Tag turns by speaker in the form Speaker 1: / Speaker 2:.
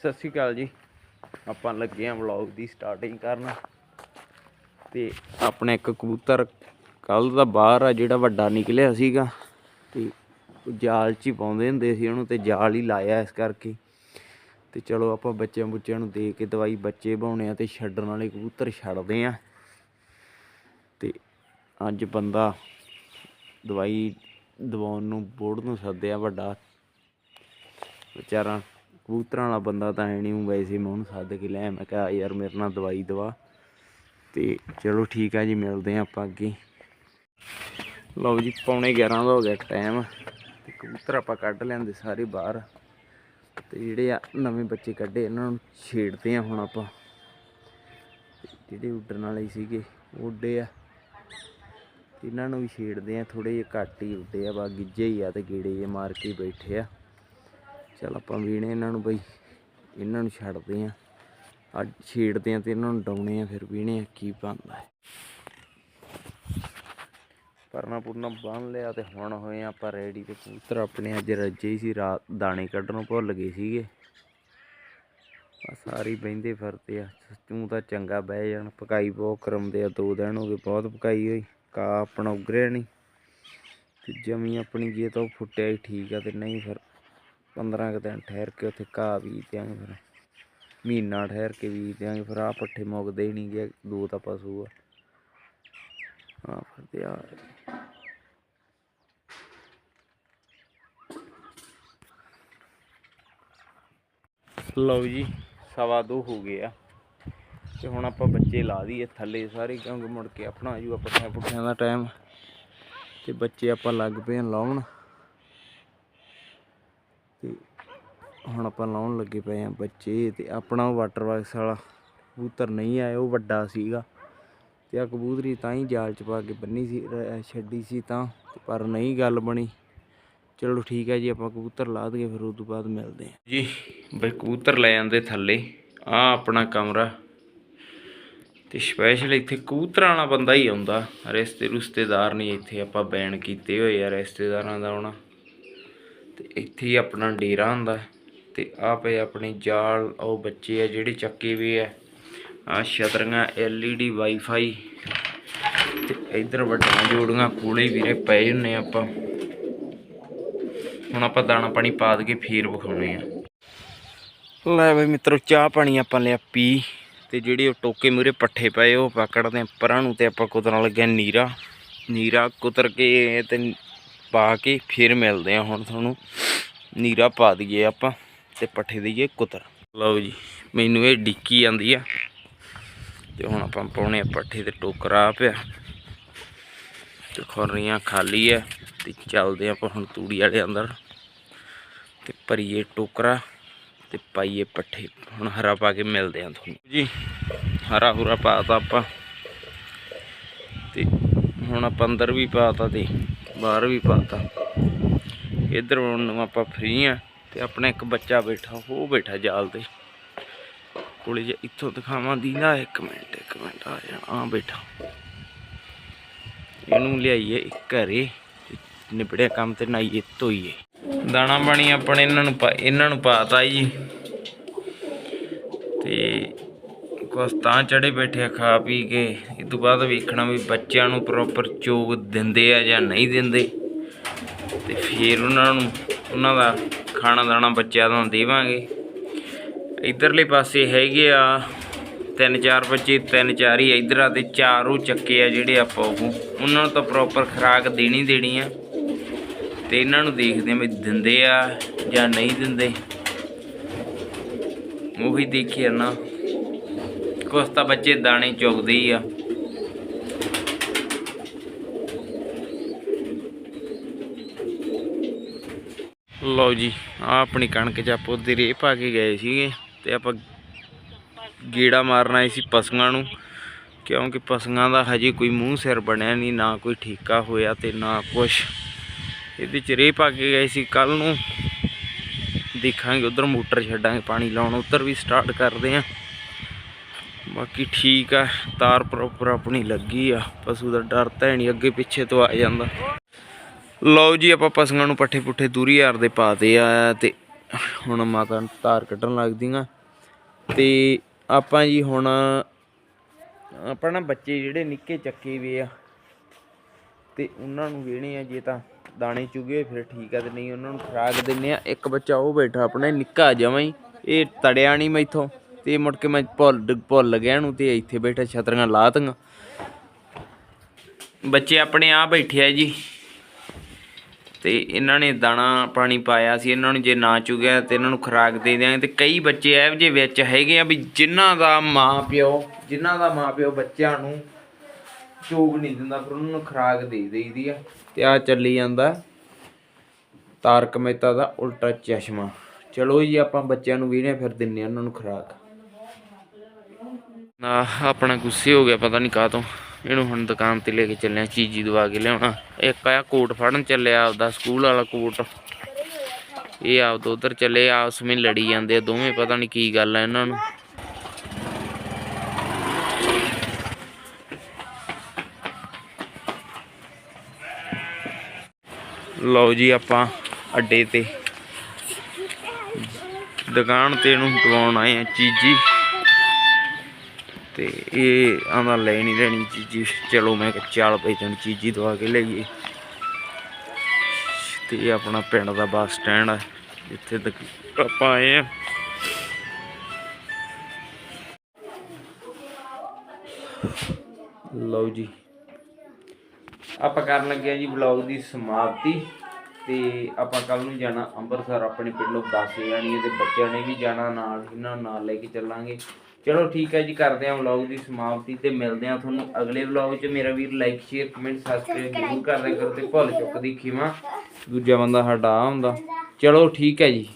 Speaker 1: ਸਤਿ ਸ਼੍ਰੀ ਅਕਾਲ ਜੀ। ਆਪਾਂ ਲੱਗੇ ਆਂ ਵਲੌਗ ਦੀ ਸਟਾਰਟਿੰਗ ਕਰਨ। ਤੇ ਆਪਣੇ ਇੱਕ ਕਬੂਤਰ ਕੱਲ ਦਾ ਬਾਹਰ ਆ, ਜਿਹੜਾ ਵੱਡਾ ਨਿਕਲਿਆ ਸੀਗਾ। ਤੇ ਜਾਲ 'ਚ ਹੀ ਪਾਉਂਦੇ ਹੁੰਦੇ ਸੀ ਉਹਨੂੰ ਤੇ ਜਾਲ ਹੀ ਲਾਇਆ ਇਸ ਕਰਕੇ। ਤੇ ਚਲੋ ਆਪਾਂ ਬੱਚਿਆਂ ਬੁੱਚਿਆਂ ਨੂੰ ਦੇ ਕੇ ਦਵਾਈ ਬੱਚੇ ਬਾਉਣੇ ਆ ਤੇ ਛੱਡਣ ਵਾਲੇ ਕਬੂਤਰ ਛੱਡਦੇ ਆ। ਤੇ ਅੱਜ ਬੰਦਾ ਦਵਾਈ ਦਵਾਉਣ ਨੂੰ ਬੋਰਡ ਨੂੰ ਸੱਦਿਆ ਵੱਡਾ। ਵਿਚਾਰਾ ਕਬੂਤਰਾਂ ਵਾਲਾ ਬੰਦਾ ਤਾਂ ਹੈ ਨਹੀਂ ਹੂੰ ਵੈਸੇ ਮੈਂ ਉਹਨੂੰ ਸੱਦ ਕੇ ਲਿਆ ਮੈਂ ਕਿਹਾ ਯਾਰ ਮੇਰੇ ਨਾਲ ਦਵਾਈ ਦਵਾ। ਤੇ ਚਲੋ ਠੀਕ ਆ ਜੀ, ਮਿਲਦੇ ਆ ਆਪਾਂ ਅੱਗੇ। ਲਓ ਜੀ, ਪੌਣੇ 11 ਦਾ ਹੋ ਗਿਆ ਟਾਈਮ ਤੇ ਕਬੂਤਰ ਆਪਾਂ ਕੱਢ ਲੈਂਦੇ ਸਾਰੇ ਬਾਹਰ। ਤੇ ਜਿਹੜੇ ਆ ਨਵੇਂ ਬੱਚੇ ਕੱਢੇ, ਇਹਨਾਂ ਨੂੰ ਛੇੜਦੇ ਆ ਹੁਣ ਆਪਾਂ। ਜਿਹੜੇ ਉੱਡਣ ਵਾਲੇ ਸੀਗੇ, ਉਹ ਉੱਡੇ ਆ। ਇਹਨਾਂ ਨੂੰ ਵੀ ਛੇੜਦੇ ਆ ਥੋੜੇ ਜਿਹੇ ਘੱਟ ਹੀ ਉੱਡੇ ਆ ਬਾ ਗਿੱਜੇ ਹੀ ਆ ਤੇ ਗੇੜੇ ਜੇ ਮਾਰ ਕੇ ਹੀ ਬੈਠੇ ਆ। ਚਲ ਆਪਾਂ ਵੀਣੇ ਇਹਨਾਂ ਨੂੰ ਬਈ, ਇਹਨਾਂ ਨੂੰ ਛੱਡਦੇ ਆ ਅੱਜ ਛੇੜਦੇ ਆ ਤੇ ਇਹਨਾਂ ਨੂੰ ਡਾਉਣੇ ਆ ਫਿਰ ਵੀਣੇ ਆ ਕੀ ਬਣਦਾ ਹੈ। ਪਰਨਾ ਪੁਰਨਾ ਬੰਨ ਲਿਆ ਤੇ ਹੁਣ ਹੋਏ ਆ ਆਪਾਂ ਰੈਡੀ ਤੇ ਕਬੂਤਰ ਆਪਣੇ ਅੱਜ ਰੱਜੇ ਹੀ ਸੀ, ਰਾਤ ਦਾਣੇ ਕੱਢਣੋਂ ਭੁੱਲ ਗਏ ਸੀਗੇ। ਆ ਸਾਰੀ ਬਹਿੰਦੇ ਫਿਰਦੇ ਆ, ਤੂੰ ਤਾਂ ਚੰਗਾ ਬਹਿ ਜਾਣ, ਪਕਾਈ ਬਹੁਤ ਕਰਮਦੇ ਆ, ਦੋ ਦਿਨ ਹੋ ਗਏ ਬਹੁਤ ਪਕਾਈ ਹੋਈ ਕਾ ਆਪਣਾ ਉਗਰਿਆ ਨਹੀਂ। ਤੇ ਜਮੀ ਆਪਣੀ ਜੇ ਤਾਂ ਉਹ ਫੁੱਟਿਆ ਹੀ ਠੀਕ ਆ ਤੇ ਨਹੀਂ ਫਿਰ 15 ਕੁ ਦਿਨ ਠਹਿਰ ਕੇ ਉੱਥੇ ਘਾਹ ਵੀ ਦਿਆਂਗੇ ਫਿਰ। ਮਹੀਨਾ ਠਹਿਰ ਕੇ ਵੀ ਦਿਆਂਗੇ ਫਿਰ ਆ ਪੱਠੇ ਮੁੱਕਦੇ ਹੀ ਨਹੀਂ ਗਿਆ ਦੋ ਤਾਂ ਪਸ਼ੂ ਆ। ਆ ਫਿਰ ਤੇ ਆ ਲਓ ਜੀ, ਸਵਾ ਦੋ ਹੋ ਗਏ ਆ। ਤੇ ਹੁਣ ਆਪਾਂ ਬੱਚੇ ਲਾ ਦਈਏ ਥੱਲੇ ਸਾਰੇ, ਕਿਉਂਕਿ ਮੁੜ ਕੇ ਆਪਣਾ ਆਜੂਗਾ ਪੱਠਿਆਂ ਪੁੱਠਿਆਂ ਦਾ ਟਾਈਮ ਤੇ ਬੱਚੇ ਆਪਾਂ ਲੱਗ ਪਏ ਆ ਲਾਉਣ। ਤੇ ਹੁਣ ਆਪਾਂ ਲਾਉਣ ਲੱਗੇ ਪਏ ਆ ਬੱਚੇ ਤੇ ਆਪਣਾ ਵਾਟਰ ਬਾਕਸ ਵਾਲਾ ਕਬੂਤਰ ਨਹੀਂ ਆਇਆ, ਉਹ ਵੱਡਾ ਸੀਗਾ ਤੇ ਆ ਕਬੂਤਰੀ ਤਾਂ ਹੀ ਜਾਲ ਚ ਪਾ ਕੇ ਬੰਨੀ ਸੀ ਛੱਡੀ ਸੀ ਤਾਂ ਪਰ ਨਹੀਂ ਗੱਲ ਬਣੀ। ਚਲੋ ਠੀਕ ਹੈ ਜੀ, ਆਪਾਂ ਕਬੂਤਰ ਲਾ ਦਈਏ, ਫਿਰ ਉਸ ਤੋਂ ਬਾਅਦ ਮਿਲਦੇ ਹਾਂ। ਜੀ, ਬਈ ਕਬੂਤਰ ਲੈ ਜਾਂਦੇ ਥੱਲੇ ਆ ਆਪਣਾ ਕਮਰਾ। ਤੇ ਸਪੈਸ਼ਲ ਇੱਥੇ ਕਬੂਤਰਾਂ ਵਾਲਾ ਬੰਦਾ ਹੀ ਆਉਂਦਾ ਰਿਸ਼ਤੇ ਰਿਸ਼ਤੇਦਾਰ ਨਹੀਂ ਇੱਥੇ ਆਪਾਂ ਬੈਨ ਕੀਤੇ ਹੋਏ ਆ, ਰਿਸ਼ਤੇਦਾਰਾਂ ਦਾ ਆਉਣਾ। ਤੇ ਇੱਥੇ ਹੀ ਆਪਣਾ ਡੇਰਾ ਹੁੰਦਾ ਤੇ ਆ ਪਏ ਆਪਣੇ ਜਾਲ, ਉਹ ਬੱਚੇ ਆ ਜਿਹੜੇ ਚੱਕੇ ਵੀ ਆ। ਆ ਛਤਰੀਆਂ, LED ਵਾਈਫਾਈ ਤੇ ਇਧਰ ਵੱਡੀਆਂ ਜੋੜੀਆਂ ਕੋਲੇ ਵੀਰੇ ਪਏ ਹੁੰਨੇ ਆਪਾਂ। ਹੁਣ ਆਪਾਂ ਦਾਣਾ ਪਾਣੀ ਪਾ ਕੇ ਫੇਰ ਵਿਖਾਉਣੇ ਆ। ਲੈ ਬਈ ਮਿੱਤਰੋ, ਚਾਹ ਪਾਣੀ ਆਪਾਂ ਲਿਆ ਪੀ ਤੇ ਜਿਹੜੇ ਉਹ ਟੋਕੇ ਮੂਰੇ ਪੱਠੇ ਪਏ ਉਹ ਪਕੜਦੇ ਆ। ਪਰਾਂ ਨੂੰ ਤੇ ਆਪਾਂ ਕੁਤਰਨ ਲੱਗਿਆ ਨੀਰਾ। ਨੀਰਾ ਕੁਤਰ ਕੇ ਤੇ ਪਾ ਕੇ ਫਿਰ ਮਿਲਦੇ ਆ ਹੁਣ ਤੁਹਾਨੂੰ। ਨੀਰਾ ਪਾ ਦਈਏ ਆਪਾਂ ਤੇ ਪੱਠੇ ਦਈਏ ਕੁਤਰ। ਲਓ ਜੀ, ਮੈਨੂੰ ਇਹ ਡਿੱਕੀ ਜਾਂਦੀ ਆ। ਤੇ ਹੁਣ ਆਪਾਂ ਪਾਉਣੇ ਆ ਪੱਠੇ ਤੇ ਟੋਕਰਾ ਪਿਆ। ਤੇ ਖੁਰਰੀਆਂ ਖਾਲੀ ਆ ਤੇ ਚੱਲਦੇ ਆਪਾਂ ਹੁਣ ਤੂੜੀ ਵਾਲੇ ਅੰਦਰ। ਤੇ ਭਰੀਏ ਟੋਕਰਾ ਤੇ ਪਾਈਏ ਪੱਠੇ। ਹੁਣ ਹਰਾ ਪਾ ਕੇ ਮਿਲਦੇ ਆ ਤੁਹਾਨੂੰ। ਜੀ, ਹਰਾ ਹੁਰਾ ਪਾਤਾ ਆਪਾਂ। ਤੇ ਹੁਣ ਆਪਾਂ ਅੰਦਰ ਵੀ ਪਾਤਾ ਤੇ ਬਾਹਰ ਵੀ ਪਾਤਾ। ਇੱਧਰ ਹੁਣ ਨੂੰ ਆਪਾਂ ਫ੍ਰੀ ਆ ਤੇ ਆਪਣਾ ਇੱਕ ਬੱਚਾ ਬੈਠਾ, ਉਹ ਬੈਠਾ ਜਾਲ ਤੇ। ਕੋਲੇ ਜੇ ਇੱਥੋਂ ਦਿਖਾਵਾਂ ਦੀ ਨਾ ਇੱਕ ਮਿੰਟ ਇੱਕ ਮਿੰਟ, ਆ ਜਾਣਾ ਆ ਬੈਠਾ। ਇਹਨੂੰ ਲਿਆਈਏ ਘਰੇ ਨਿਬੜਿਆ ਕੰਮ ਤੇ ਨਾਈਏ ਧੋਈਏ। ਦਾਣਾ ਪਾਣੀ ਆਪਣੇ ਇਹਨਾਂ ਨੂੰ ਪਾ, ਇਹਨਾਂ ਨੂੰ ਪਾਤਾ ਜੀ। ਤੇ ਕੁਛ ਤਾਂ ਚੜੇ ਬੈਠੇ ਆ ਖਾ ਪੀ ਕੇ। ਇਸ ਤੋਂ ਬਾਅਦ ਵੇਖਣਾ ਵੀ ਬੱਚਿਆਂ ਨੂੰ ਪ੍ਰੋਪਰ ਚੋਗ ਦਿੰਦੇ ਆ ਜਾਂ ਨਹੀਂ ਦਿੰਦੇ। ਤੇ ਫਿਰ ਉਹਨਾਂ ਨੂੰ, ਉਹਨਾਂ ਦਾ ਖਾਣਾ ਦਾਣਾ ਬੱਚਿਆਂ ਨੂੰ ਦੇਵਾਂਗੇ। ਇਧਰਲੇ ਪਾਸੇ ਹੈਗੇ ਆ, ਤਿੰਨ ਚਾਰ ਬੱਚੇ, ਤਿੰਨ ਚਾਰ ਹੀ ਇਧਰ ਆ ਤੇ ਚਾਰੋਂ ਚੱਕੇ ਆ ਜਿਹੜੇ ਆਪਾਂ ਉਹ। ਉਹਨਾਂ ਨੂੰ ਤਾਂ ਪ੍ਰੋਪਰ ਖੁਰਾਕ ਦੇਣੀ ਦੇਣੀ ਆ। ਤੇ ਇਹਨਾਂ ਨੂੰ ਦੇਖਦੇ ਆ ਵੀ ਦਿੰਦੇ ਆ ਜਾਂ ਨਹੀਂ ਦਿੰਦੇ। ਉਹੀ ਦੇਖਿਆ ਨਾ ਕੁਛ ਤਾਂ ਬੱਚੇ ਦਾਣੇ ਚੁਗਦੇ ਹੀ ਆ। ਲਓ ਜੀ ਆ ਆਪਣੀ ਕਣਕ ਚ ਆਪਾਂ ਉਹਦੇ ਰੇ ਪਾ ਕੇ ਗਏ ਸੀਗੇ ਤੇ ਆਪਾਂ ਗੇੜਾ ਮਾਰਨ ਆਏ ਸੀ ਪਸ਼ੂਆਂ ਨੂੰ, ਕਿਉਂਕਿ ਪਸ਼ੂਆਂ ਦਾ ਹਜੇ ਕੋਈ ਮੂੰਹ ਸਿਰ ਬਣਿਆ ਨਹੀਂ, ਨਾ ਕੋਈ ਠੀਕਾ ਹੋਇਆ ਤੇ ਨਾ ਕੁਛ। ਇਹਦੇ ਚ ਰੇ ਪਾ ਕੇ ਗਏ ਸੀ ਕੱਲ ਨੂੰ। ਦੇਖਾਂਗੇ, ਉਧਰ ਮੋਟਰ ਛੱਡਾਂਗੇ, ਪਾਣੀ ਲਾਉਣ, ਉਧਰ ਵੀ ਸਟਾਰਟ ਕਰਦੇ ਆਂ। ਬਾਕੀ ਠੀਕ ਆ, ਤਾਰ ਪ੍ਰੋਪਰ ਆਪਣੀ ਲੱਗੀ ਆ, ਪਸ਼ੂ ਦਾ ਡਰ ਤਾਂ ਹੈ ਨਹੀਂ, ਅੱਗੇ ਪਿੱਛੇ ਤੋਂ ਆ ਜਾਂਦਾ। ਲਓ ਜੀ, ਆਪਾਂ ਪਸ਼ੂਆਂ ਨੂੰ ਪੱਠੇ ਪੁੱਠੇ ਦੂਰੀ ਯਾਰ ਦੇ ਪਾਤੇ ਆ ਤੇ ਹੁਣ ਮਾਤਾ ਤਾਰ ਧਾਰ ਕੱਢਣ ਲੱਗਦੀਆਂ ਤੇ ਆਪਾਂ ਜੀ ਹੁਣ, ਆਪਾਂ ਨਾ ਬੱਚੇ ਜਿਹੜੇ ਨਿੱਕੇ ਚੱਕੇ ਵੇ ਆ, ਤੇ ਉਹਨਾਂ ਨੂੰ ਵੇਣੇ ਆ ਜੇ ਤਾਂ ਦਾਣੇ ਚੁਗੇ, ਫਿਰ ਠੀਕ ਆ, ਤੇ ਨਹੀਂ ਉਹਨਾਂ ਨੂੰ ਖਰਾਕ ਦਿੰਨੇ ਆ। ਇੱਕ ਬੱਚਾ ਉਹ ਬੈਠਾ ਆਪਣਾ, ਨਿੱਕਾ ਜਮਾਂ ਹੀ ਇਹ ਤੜਿਆ ਨਹੀਂ ਮੈਥੋਂ। ਤੇ ਮੁੜ ਕੇ ਮੈਂ ਭੁੱਲ ਭੁੱਲ ਗਿਆ ਨੂੰ ਤੇ ਇੱਥੇ ਬੈਠਾ ਛਤਰੀਆਂ ਲਾਤੀਆਂ ਬੱਚੇ ਆਪਣੇ ਆ ਬੈਠੇ ਆ ਜੀ। ਤੇ ਇਹਨਾਂ ਨੇ ਦਾਣਾ ਪਾਣੀ ਪਾਇਆ ਸੀ, ਇਹਨਾਂ ਨੂੰ ਜੇ ਨਾ ਚੁਗਿਆ ਤੇ ਇਹਨਾਂ ਨੂੰ ਖੁਰਾਕ ਦੇ ਦਿਆਂਗੇ। ਤੇ ਕਈ ਬੱਚੇ ਇਹੋ ਜਿਹੇ ਵਿੱਚ ਹੈਗੇ ਆ ਵੀ ਜਿਨ੍ਹਾਂ ਦਾ ਮਾਂ ਪਿਓ ਜਿਨ੍ਹਾਂ ਦਾ ਮਾਂ ਪਿਓ ਬੱਚਿਆਂ ਨੂੰ ਚੋਗ ਨਹੀਂ ਦਿੰਦਾ, ਫਿਰ ਉਹਨਾਂ ਨੂੰ ਖੁਰਾਕ ਦੇ ਦੇਈਦੀ ਆ। ਤੇ ਆ ਚੱਲੀ ਜਾਂਦਾ ਤਾਰਕ ਮਹਿਤਾ ਦਾ ਉਲਟਾ ਚਸ਼ਮਾ। ਚਲੋ ਜੀ, ਆਪਾਂ ਬੱਚਿਆਂ ਨੂੰ ਵੀਣੇ ਫਿਰ ਦਿੰਨੇ ਆ ਉਹਨਾਂ ਨੂੰ ਖੁਰਾਕ। ਨਾ, ਆਪਣਾ ਗੁੱਸੇ ਹੋ ਗਿਆ, ਪਤਾ ਨਹੀਂ ਕਾਹ ਤੋਂ ਇਹਨੂੰ ਹੁਣ ਦੁਕਾਨ ਤੇ ਲੈ ਕੇ ਚੱਲਿਆ, ਚੀਜ਼ੀ ਦਵਾ ਕੇ ਲਿਆਉਣਾ। ਇੱਕ ਆਇਆ ਕੋਟ ਫੜਨ ਚੱਲਿਆ, ਆਪਦਾ ਸਕੂਲ ਵਾਲਾ ਕੋਟ। ਇਹ ਆਪਦ ਉਧਰ ਚੱਲੇ, ਆਪਸ ਵਿੱਚ ਲੜੀ ਜਾਂਦੇ ਆ ਦੋਵੇਂ, ਪਤਾ ਨਹੀਂ ਕੀ ਗੱਲ ਆ ਇਹਨਾਂ ਨੂੰ। ਲਓ ਜੀ ਆਪਾਂ ਅੱਡੇ ਤੇ। ਦੁਕਾਨ ਤੇ ਇਹਨੂੰ ਦਵਾਉਣ ਆਏ ਆ, ਚੀਜ਼ੀ। ਤੇ ਇਹ ਆਂਦਾ ਲੈ ਨਹੀਂ ਲੈਣੀ ਚੀਜ਼ੀ, ਚਲੋ ਮੈਂ ਕਿਹਾ ਚੱਲ ਪਈ ਤੈਨੂੰ ਚੀਜ਼ੀ ਦਵਾ ਕੇ ਲਈਏ। ਤੇ ਇਹ ਆਪਣਾ ਪਿੰਡ ਦਾ ਬੱਸ ਸਟੈਂਡ ਹੈ ਜਿੱਥੇ ਤੱਕ ਆਪਾਂ ਆਏ ਆ। ਲਓ ਜੀ, ਆਪਾਂ ਕਰਨ ਲੱਗੇ ਆ ਜੀ ਵਲੌਗ ਦੀ ਸਮਾਪਤੀ। ਤੇ ਆਪਾਂ ਕੱਲ ਨੂੰ ਜਾਣਾ ਅੰਮ੍ਰਿਤਸਰ, ਆਪਣੇ ਪਿੰਡੋਂ ਬੱਸ ਜਾਣੀ ਹੈ ਤੇ ਬੱਚਿਆਂ ਨੇ ਵੀ ਜਾਣਾ ਨਾਲ, ਇਹਨਾਂ ਨੂੰ ਨਾਲ ਲੈ ਕੇ ਚੱਲਾਂਗੇ। ਚਲੋ ਠੀਕ ਹੈ ਜੀ, ਕਰਦੇ ਹਾਂ ਵਲੌਗ ਦੀ ਸਮਾਪਤੀ ਤੇ ਮਿਲਦੇ ਹਾਂ ਤੁਹਾਨੂੰ ਅਗਲੇ ਵਲੌਗ 'ਚ। ਮੇਰਾ ਵੀਰ ਲਾਈਕ ਸ਼ੇਅਰ ਕਮੈਂਟ ਸਬਸਕ੍ਰਾਈਬ ਜ਼ਰੂਰ ਕਰਦੇ ਕਰੋ ਤੇ ਭੁੱਲ ਚੁੱਕ ਦੀ ਖਿਮਾ। ਦੂਜਾ ਬੰਦਾ ਸਾਡਾ ਆ ਹੁੰਦਾ। ਚਲੋ ਠੀਕ ਹੈ ਜੀ।